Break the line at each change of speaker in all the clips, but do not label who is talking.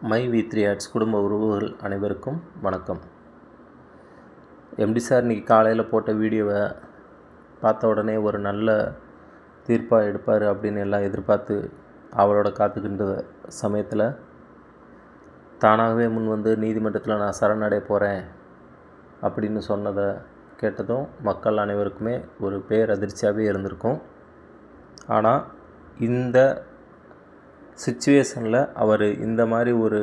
My we three arts குடும்ப உறவுகள் அனைவருக்கும் வணக்கம். எம்டி சார் இன்றைக்கி காலையில் போட்ட வீடியோவை பார்த்த உடனே ஒரு நல்ல தீர்ப்பாக எடுப்பார் அப்படின்னு எல்லாம் எதிர்பார்த்து அவளோட காத்துக்கின்ற சமயத்தில் தானாகவே முன் வந்து நீதிமன்றத்தில் நான் சரணடைய போகிறேன் அப்படின்னு சொன்னதை கேட்டதும் மக்கள் அனைவருக்குமே ஒரு பேரதிர்ச்சியாகவே இருந்திருக்கும். ஆனால் இந்த சுச்சுவேஷனில் அவர் இந்த மாதிரி ஒரு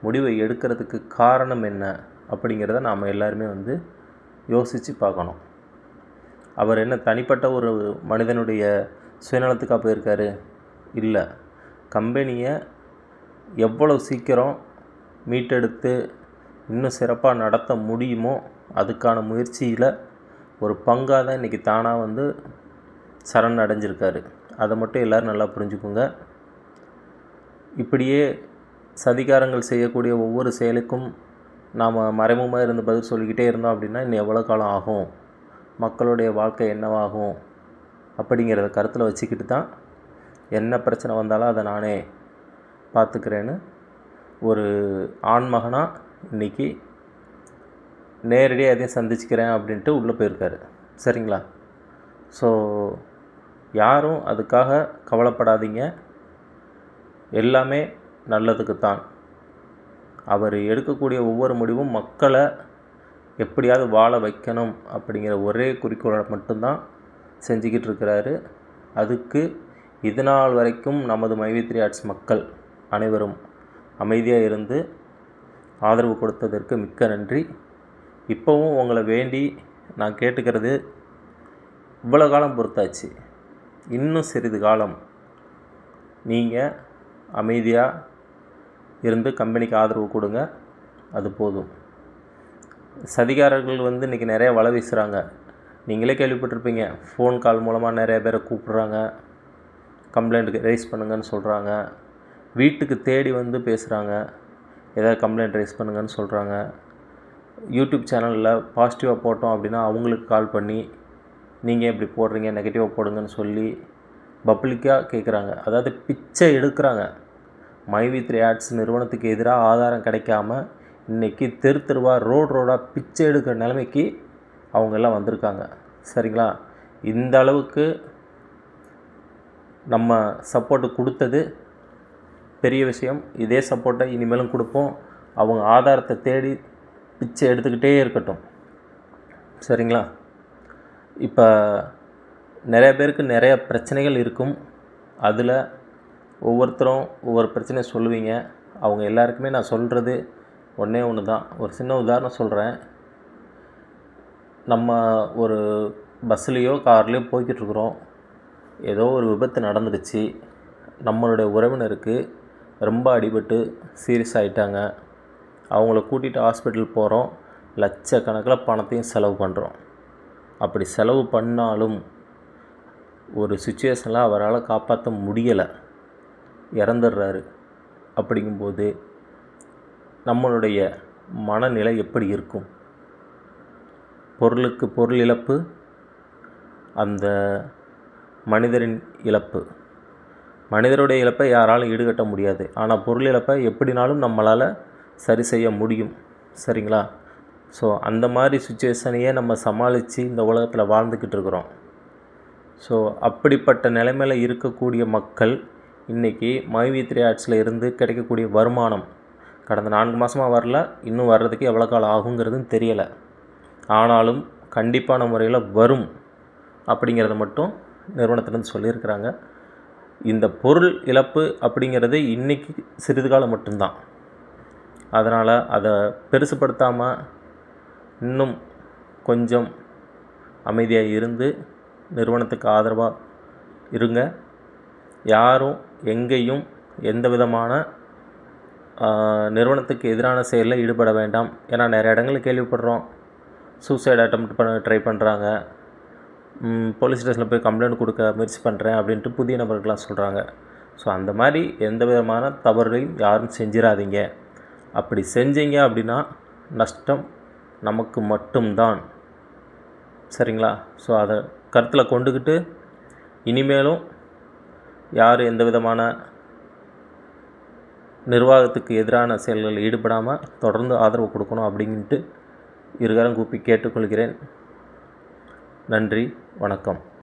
முடிவை எடுக்கிறதுக்கு காரணம் என்ன அப்படிங்கிறத நாம் எல்லாருமே வந்து யோசித்து பார்க்கணும். அவர் என்ன தனிப்பட்ட ஒரு மனிதனுடைய சுயநலத்துக்காக போயிருக்காரு? இல்லை. கம்பெனியை எவ்வளோ சீக்கிரம் மீட்டெடுத்து இன்னும் சிறப்பாக நடத்த முடியுமோ அதுக்கான முயற்சியில் ஒரு பங்காக தான் இன்றைக்கி தானாக வந்து சரண் அடைஞ்சிருக்காரு. அதை மட்டும் எல்லோரும் நல்லா புரிஞ்சுக்கோங்க. இப்படியே சதிகாரங்கள் செய்யக்கூடிய ஒவ்வொரு செயலுக்கும் நாம் மறைமுகமாக இருந்து பதில் சொல்லிக்கிட்டே இருந்தோம் அப்படின்னா இன்னும் எவ்வளோ காலம் ஆகும்? மக்களுடைய வாழ்க்கை என்னவாகும்? அப்படிங்கிறத கருத்தில் வச்சுக்கிட்டு தான் என்ன பிரச்சனை வந்தாலும் அதை நானே பார்த்துக்கிறேன்னு ஒரு ஆண்மகனாக இன்றைக்கி நேரடியாக எதையும் சந்திச்சுக்கிறேன் அப்படின்ட்டு உள்ளே போயிருக்காரு. சரிங்களா? ஸோ யாரும் அதுக்காக கவலைப்படாதீங்க. எல்லாமே நல்லதுக்கு தான் அவர் எடுக்கக்கூடிய ஒவ்வொரு முடிவும் மக்களை எப்படியாவது வாழ வைக்கணும் அப்படிங்கிற ஒரே குறிக்கோளை மட்டும்தான் செஞ்சுக்கிட்டு இருக்கிறாரு. அதுக்கு இது நாள் வரைக்கும் நமது மைவித்ரி ஆர்ட்ஸ் மக்கள் அனைவரும் அமைதியாக இருந்து ஆதரவு கொடுத்ததற்கு மிக்க நன்றி. இப்போவும் உங்களை வேண்டி நான் கேட்டுக்கிறது இவ்வளோ காலம் பொறுத்தாச்சு. இன்னும் சிறிது காலம் நீங்கள் அமைதியாக இருந்து கம்பெனிக்கு ஆதரவு கொடுங்க அது போதும். சதிகாரர்கள் வந்து இன்றைக்கி நிறைய வலை வீசுகிறாங்க நீங்களே கேள்விப்பட்டிருப்பீங்க ஃபோன் கால் மூலமாக நிறைய பேரை கூப்பிட்றாங்க கம்ப்ளைண்ட்டுக்கு ரைஸ் பண்ணுங்கன்னு சொல்கிறாங்க வீட்டுக்கு தேடி வந்து பேசுகிறாங்க ஏதாவது கம்ப்ளைண்ட் ரைஸ் பண்ணுங்கன்னு சொல்கிறாங்க யூடியூப் சேனலில் பாசிட்டிவாக போட்டோம் அப்படின்னா அவங்களுக்கு கால் பண்ணி நீங்கள் இப்படி போடுறீங்க நெகட்டிவாக போடுங்கன்னு சொல்லி பப்ளிக்காக கேட்குறாங்க அதாவது பிச்சை எடுக்கிறாங்க. மைவி த்ரீ ஆட்ஸ் நிறுவனத்துக்கு எதிராக ஆதாரம் கிடைக்காம இன்றைக்கி தெரு தெருவாக ரோடு ரோடாக பிச்சை எடுக்கிற நிலைமைக்கு அவங்கெல்லாம் வந்திருக்காங்க. சரிங்களா? இந்த அளவுக்கு நம்ம சப்போர்ட்டு கொடுத்தது பெரிய விஷயம். இதே சப்போர்ட்டை இனிமேலும் கொடுப்போம். அவங்க ஆதாரத்தை தேடி பிச்சை எடுத்துக்கிட்டே இருக்கட்டும். சரிங்களா? இப்போ நிறைய பேருக்கு நிறைய பிரச்சனைகள் இருக்கும். அதில் ஒவ்வொருத்தரும் ஒவ்வொரு பிரச்சனையை சொல்லுவீங்க. அவங்க எல்லாருக்குமே நான் சொல்கிறது ஒன்றே ஒன்று தான் ஒரு சின்ன உதாரணம் சொல்கிறேன் நம்ம ஒரு பஸ்லேயோ கார்லேயோ போய்கிட்டுருக்குறோம். ஏதோ ஒரு விபத்து நடந்துடுச்சு. நம்மளுடைய உறவினருக்கு ரொம்ப அடிபட்டு சீரியஸ் ஆகிட்டாங்க அவங்கள கூட்டிகிட்டு ஹாஸ்பிட்டல் போகிறோம் லட்சக்கணக்கில் பணத்தையும் செலவு பண்ணுறோம் அப்படி செலவு பண்ணாலும் ஒரு சுச்சுவேஷனில் அவரால் காப்பாற்ற முடியலை. இறந்துடுறாரு. அப்படிங்கும்போது நம்மளுடைய மனநிலை எப்படி இருக்கும்? பொருளுக்கு பொருள் இழப்பு அந்த மனிதரின் இழப்பு. மனிதருடைய இழப்பை யாராலும் ஈடுகட்ட முடியாது. ஆனால் பொருள் இழப்பை எப்படினாலும் நம்மளால் சரி செய்ய முடியும். சரிங்களா? ஸோ அந்த மாதிரி சுச்சுவேஷனையே நம்ம சமாளித்து இந்த உலகத்தில் வாழ்ந்துக்கிட்டு இருக்கிறோம். ஸோ அப்படிப்பட்ட நிலைமையில் இருக்கக்கூடிய மக்கள் இன்றைக்கி மைவி த்ரீ ஆர்ட்ஸில் இருந்து கிடைக்கக்கூடிய வருமானம் கடந்த நான்கு மாதமாக வரல இன்னும் வர்றதுக்கு எவ்வளோ காலம் ஆகுங்கிறதும் தெரியலை. ஆனாலும் கண்டிப்பான முறையில் வரும் அப்படிங்கிறத மட்டும் நிறுவனத்திலேருந்து சொல்லியிருக்கிறாங்க. இந்த பொருள் இழப்பு அப்படிங்கிறது இன்றைக்கி சிறிது காலம் மட்டும்தான். அதனால் அதை பெருசுப்படுத்தாமல் இன்னும் கொஞ்சம் அமைதியாக இருந்து நிறுவனத்துக்கு ஆதரவாக இருங்க. யாரும் எங்கேயும் எந்த விதமான நிறுவனத்துக்கு எதிரான செயலில் ஈடுபட வேண்டாம். ஏன்னா நிறைய இடங்களில் கேள்விப்படுறோம். சூசைட் அட்டம் பண்ண ட்ரை பண்ணுறாங்க போலீஸ் ஸ்டேஷனில் போய் கம்ப்ளைண்ட் கொடுக்க முயற்சி பண்ணுறேன் அப்படின்ட்டு புதிய நபர்கள்லாம் சொல்கிறாங்க ஸோ அந்த மாதிரி எந்த விதமான தவறுகளையும் யாரும் செஞ்சிடாதீங்க அப்படி செஞ்சீங்க அப்படின்னா நஷ்டம் நமக்கு மட்டும்தான். சரிங்களா? ஸோ அதை கருத்தில் கொண்டுக்கிட்டு இனிமேலும் யார் எந்த விதமான நிர்வாகத்துக்கு எதிரான செயல்களில் ஈடுபடாமல் தொடர்ந்து ஆதரவு கொடுக்கணும் அப்படின்ட்டு இருகரம் கூப்பி கேட்டுக்கொள்கிறேன். நன்றி வணக்கம்.